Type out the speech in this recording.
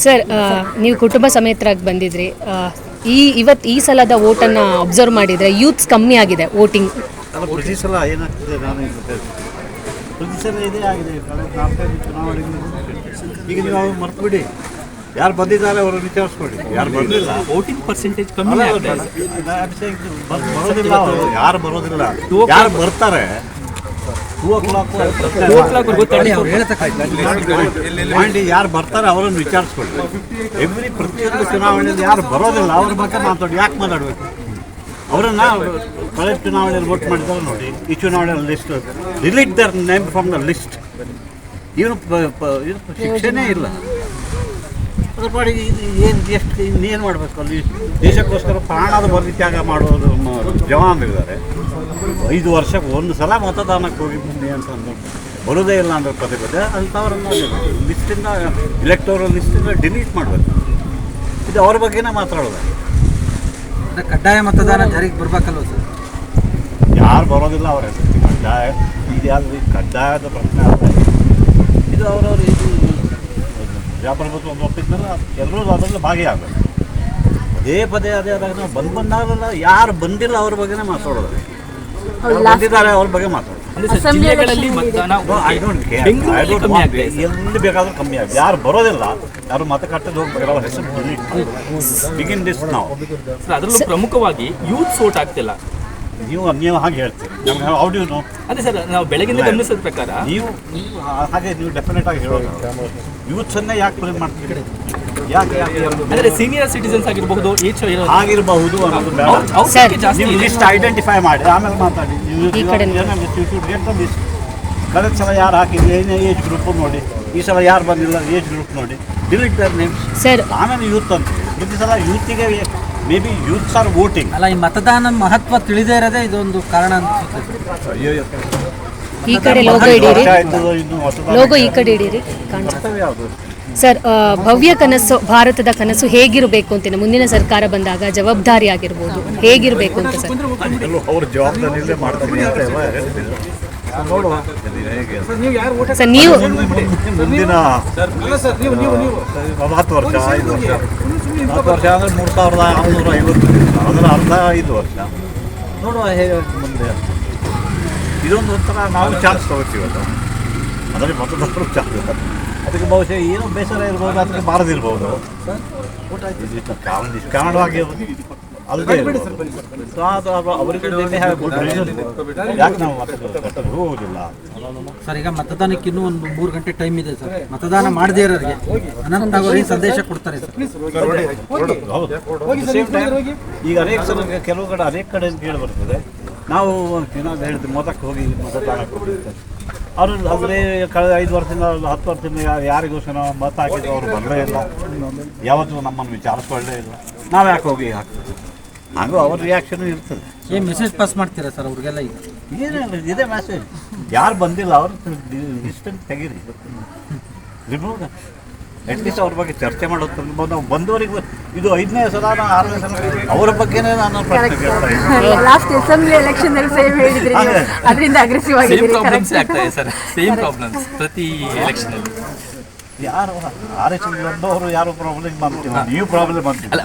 Sir ನೀವು ಕುಟುಂಬ ಸಮೇತರಾಗಿ ಬಂದಿದ್ರಿ ಈ ಇವತ್ತು ಈ ಸಲದ ಓಟನ್ನು ಅಬ್ಸರ್ವ್ ಮಾಡಿದರೆ ಯೂತ್ಸ್ ಕಮ್ಮಿ ಆಗಿದೆ ವೋಟಿಂಗ್ ಅಲ್ಲ ಪ್ರತಿ ಸಲ ಏನಾಗ್ತದೆ ನಾನು ಪ್ರತಿ ಸಲ ಇದೇ ಆಗಿದೆ ಕಳೆದ ನಾಲ್ಕೈದು ಚುನಾವಣೆಗಳು ಈಗ ನೀವು ಮರ್ತು ಬಿಡಿ ಯಾರು ಬಂದಿದ್ದಾರೆ ಅವರು ವಿಚಾರಿಸ್ಕೊಳ್ಳಿ ಯಾರು ಬರಲಿಲ್ಲ ವೋಟಿಂಗ್ ಪರ್ಸೆಂಟೇಜ್ ಕಮ್ಮಿ ಬರೋದಿಲ್ಲ ಯಾರು ಬರೋದಿಲ್ಲ ಯಾರು ಬರ್ತಾರೆ ಮಾಡಿ ಯಾರು ಬರ್ತಾರೆ ಅವರನ್ನು ವಿಚಾರಿಸ್ಕೊಳ್ಳಿ ಎವ್ರಿ ಪ್ರತಿಯೊಂದು ಚುನಾವಣೆಯಲ್ಲಿ ಯಾರು ಬರೋದಿಲ್ಲ ಅವ್ರ ಬಗ್ಗೆ ಮಾತಾಡಿ ಯಾಕೆ ಮಾತಾಡಬೇಕು? ಅವರನ್ನ ಕಳೆದ ಚುನಾವಣೆಯಲ್ಲಿ ವೋಟ್ ಮಾಡಿದ್ದಾರೆ ನೋಡಿ ಈ ಚುನಾವಣೆಯಲ್ಲಿ list delete their name from the list ಇವನು ಶಿಕ್ಷೆನೇ ಇಲ್ಲ. ಅದ್ರ ಪಾಡಿಗೆ ಇದು ಏನು ಎಷ್ಟು ಇನ್ನೇನು ಮಾಡಬೇಕು ಅಲ್ಲಿ? ದೇಶಕ್ಕೋಸ್ಕರ ಪ್ರಾಣದ ಬಲಿ ತ್ಯಾಗ ಮಾಡೋದು ಜವಾನರಿದ್ದಾರೆ. ಐದು ವರ್ಷಕ್ಕೆ ಒಂದು ಸಲ ಮತದಾನಕ್ಕೆ ಹೋಗಿ ಬನ್ನಿ ಅಂತ ಅಂದ್ರೆ. ಬರೋದೇ ಇಲ್ಲ ಅಂದ್ರೆ ಪದೇ ಪದೇ ಅಂಥವ್ರನ್ನ ಲಿಸ್ಟಿಂದ ಇಲೆಕ್ಟೋರಲ್ ಲಿಸ್ಟಿಂದ ಡಿಲೀಟ್ ಮಾಡಬೇಕು. ಇದು ಅವ್ರ ಬಗ್ಗೆನೇ ಮಾತಾಡೋದು. ಕಡ್ಡಾಯ ಮತದಾನ ಜಾರಿಗೆ ಬರಬೇಕಲ್ವ ಸರ್? ಯಾರು ಬರೋದಿಲ್ಲ ಅವ್ರ ಕಡ್ಡಾಯ ಇದು ಯಾವುದು ಕಡ್ಡಾಯದ ಪ್ರಶ್ನೆ ಇದು ಅವರವ್ರು ಇದು ಪ್ರಜಾಪ್ರಭುತ್ವ ಒಂದು ಒಪ್ಪಿದ್ಮೇಲೆ ಎಲ್ಲರೂ ಅದರಲ್ಲಿ ಭಾಗಿಯಾಗಬೇಕು ಪದೇ ಪದೇ ಅದೇ ಆದಾಗ ನಾವು ಬಂದು ಬಂದಾಗಲ್ಲ ಯಾರು ಬಂದಿಲ್ಲ ಅವ್ರ ಬಗ್ಗೆನೇ ಮಾತಾಡೋದು. ಬಂದಿದ್ದಾರೆ ಅವ್ರ ಬಗ್ಗೆ ಮಾತಾಡೋದು. ಎಲ್ಲಿ ಬೇಕಾದ್ರೂ ಕಮ್ಮಿ ಆಗಿದೆ. ಯಾರು ಬರೋದಿಲ್ಲ ಯಾರು ಮತ ಕಟ್ಟದ ಹೋಗ್ಬೇಕಲ್ಲ ಅವ್ರ ಹೆಸರು ಬಿಗಿನ್ ದಿಸ್ ನಾವು ಅದರಲ್ಲೂ ಪ್ರಮುಖವಾಗಿ ಯೂತ್ ಸೋಟ್ ಆಗ್ತಿಲ್ಲ. ನೀವು ನೀವು ಹಾಗೆ ಹೇಳ್ತೀರಿ. ನಮ್ಗೆ ಹೌ ಡ್ಯೂ ನೋ ಅದೇ ಸರ್ ನಾವು ಬೆಳಗಿಂದ ಗಮನಿಸಿದ ಪ್ರಕಾರ ನೀವು ನೀವು ಹಾಗೆ ನೀವು ಡೆಫಿನೆಟ್ ಆಗಿ ಹೇಳೋದು. ಯೂತ್ಸನ್ನೇ ಯಾಕೆ ಪ್ಲೇ ಮಾಡ್ತೀರಿ? ಯಾಕೆ ಯಾಕೆ ಅಂದ್ರೆ ಸೀನಿಯರ್ ಸಿಟಿಸನ್ಸ್ ಆಗಿರಬಹುದು ಏಜ್ ಆಗಿರಬಹುದು ಅನ್ನೋದು ಬೇಡ. ಸರ್, ನೀವು ಲಿಸ್ಟ್ ಐಡೆಂಟಿಫೈ ಮಾಡಿ ಆಮೇಲೆ ಮಾತಾಡಿ. ನೀವು ಈ ಕಡೆ ಲಿಸ್ಟ್ ಕಳೆದ ಸಲ ಯಾರು ಹಾಕಿದ್ರಿ ಏನೇ ಏಜ್ ಗ್ರೂಪ್ ನೋಡಿ. ಈ ಸಲ ಯಾರು ಬಂದಿಲ್ಲ ಏಜ್ ಗ್ರೂಪ್ ನೋಡಿ. ಡಿಲೀಟ್ ದರ್ ನೇಮ್ಸ್ ಆಮೇಲೆ ಯೂತ್ ಅಂತ ಪ್ರತಿ ಸಲ ಯೂತಿಗೆ maybe youths are voting ಅಲ್ಲ ಈ ಮತದಾನ ಮಹತ್ವ ತಿಳಿದೇ ಇರೋದೇ ಇದೊಂದು ಕಾರಣ ಅನ್ಸುತ್ತೆ ಅಯ್ಯೋ ಈ ಕಡೆ ಲೋಗೋ ಇಡೀರಿ ಲೋಗೋ ಈ ಕಡೆ ಇಡೀರಿ ಸರ್ ಭವ್ಯ ಕನಸು ಭಾರತದ ಕನಸು ಹೇಗಿರಬೇಕು ಅಂತ ಮುಂದಿನ ಸರ್ಕಾರ ಬಂದಾಗ ಜವಾಬ್ದಾರಿ ಆಗಿರ್ಬೋದು ಹೇಗಿರಬೇಕು ಅಂತ ಸರ್ ಅವ್ರ ಜವಾಬ್ದಾರಿಯಲ್ಲೇ ಮಾಡ್ತೀನಿ ಅಂತ ಸರ್ ನೀವು ಮುಂದಿನ ಹತ್ತು ವರ್ಷ ಐದು ವರ್ಷ. ಹತ್ತು ವರ್ಷ ಅಂದರೆ ಮೂರು ಸಾವಿರದ ಆರುನೂರ ಐವತ್ತು. ಅದರ ಅರ್ಧ ಐದು ವರ್ಷ ನೋಡುವ ಹೇಗೆ ಮುಂದೆ ಇದೊಂದು ಒಂಥರ ನಾವು ಚಾನ್ಸ್ ತಗೋತೀವಲ್ಲ ಅದರಲ್ಲಿ ಮತದಾರರು ಚಾನ್ಸ್ ಅದಕ್ಕೆ ಬಹುಶಃ ಏನೋ ಬೇಸರ ಇರ್ಬೋದು ಅದಕ್ಕೆ ಬಾರದಿರ್ಬೋದು. ಕಾರಣ ನಿಷ್ಕಾರಣವಾಗಿ ಅಲ್ಲದೆ ಸೊ ಅದು ಅವರಿಗೆ ಯಾಕೆ ನಾವು ಹೋಗೋದಿಲ್ಲ? ಸರ್ ಈಗ ಮತದಾನಕ್ಕೆ ಇನ್ನೂ ಒಂದು ಮೂರು ಗಂಟೆ ಟೈಮ್ ಇದೆ ಸರ್. ಮತದಾನ ಮಾಡದೇ ಇರೋರಿಗೆ ಅನಂತ ಅವರಿಗೆ ಸಂದೇಶ ಕೊಡ್ತಾರೆ ಸರ್. ಈಗ ಅನೇಕ ಸಲ ಕೆಲವು ಕಡೆ ಅನೇಕ ಕಡೆ ಕೇಳಿ ಬರ್ತದೆ. ನಾವು ಏನಾದ್ರು ಹೇಳಿದ್ವಿ ಮೊದಕ್ಕೆ ಹೋಗಿ ಮತದಾನ ಅವರು ಆದರೆ ಕಳೆದ ಐದು ವರ್ಷದಿಂದ ಹತ್ತು ವರ್ಷದಿಂದ ಯಾರಿಗೂ ಯಾರಿಗೋಸ್ಕರ ಮತ ಹಾಕಿದ್ರು ಅವರು ಬರಲೇ ಇಲ್ಲ. ಯಾವತ್ತೂ ನಮ್ಮನ್ನು ವಿಚಾರಿಸ್ಕೊಳ್ಳೇ ಇಲ್ಲ. ನಾವು ಯಾಕೆ ಹೋಗಿ ಹಾಕ್ತೀವಿ? ಹಾಗೂ ಅವ್ರ ರಿಯಾಕ್ಷನ್ ಇರ್ತದೆ. ಏನ್ ಮೆಸೇಜ್ ಪಾಸ್ ಮಾಡ್ತೀರಾ ಸರ್ ಅವ್ರಿಗೆಲ್ಲ ಈಗ? ಏನಿಲ್ಲ ಇದೇ ಮೆಸೇಜ್ ಯಾರು ಬಂದಿಲ್ಲ ಅವ್ರ ಡಿಸ್ಟೆನ್ಸ್ ತೆಗೀರಿ. ರಿಮೂವ್ ಅಟ್ಲೀಸ್ಟ್ ಅವ್ರ ಬಗ್ಗೆ ಚರ್ಚೆ ಮಾಡೋದು ನಾವು ಬಂದವರಿಗೆ ಇದು ಐದನೇ ಸಲ ನಾನು ಆರನೇ ಸಲ ಅವರ ಬಗ್ಗೆನೇ ನಾನು ಪ್ರಶ್ನೆ ಕೇಳ್ತಾ ಲಾಸ್ಟ್ ಅಸೆಂಬ್ಲಿ ಎಲೆಕ್ಷನ್ ಅಲ್ಲಿ ಸೇಮ್ ಹೇಳಿದ್ರಿ ಅದರಿಂದ ಅಗ್ರೆಸಿವ್ ಸೇಮ್ ಆಗಿದ್ದೀರಿ ಪ್ರಾಬ್ಲಮ್ಸ್ ಆಗ್ತಾ ಇದೆ ಸರ್ ಸೇಮ್ ಪ್ರಾಬ್ಲಮ್ಸ್ ಪ್ರತಿ ಎಲೆಕ್ಷನ್ ಅಲ್ಲಿ. ಯಾರು ಆರ್ ಎಚ್ ಬಂದವರು ಯಾರು ಪ್ರಾಬ್ಲಮ್ ಮಾಡ್ತೀವಿ ನೀವು ಪ್ರಾಬ್ಲಮ್ ಮಾಡ್ತೀವಿ ಅಲ್ಲ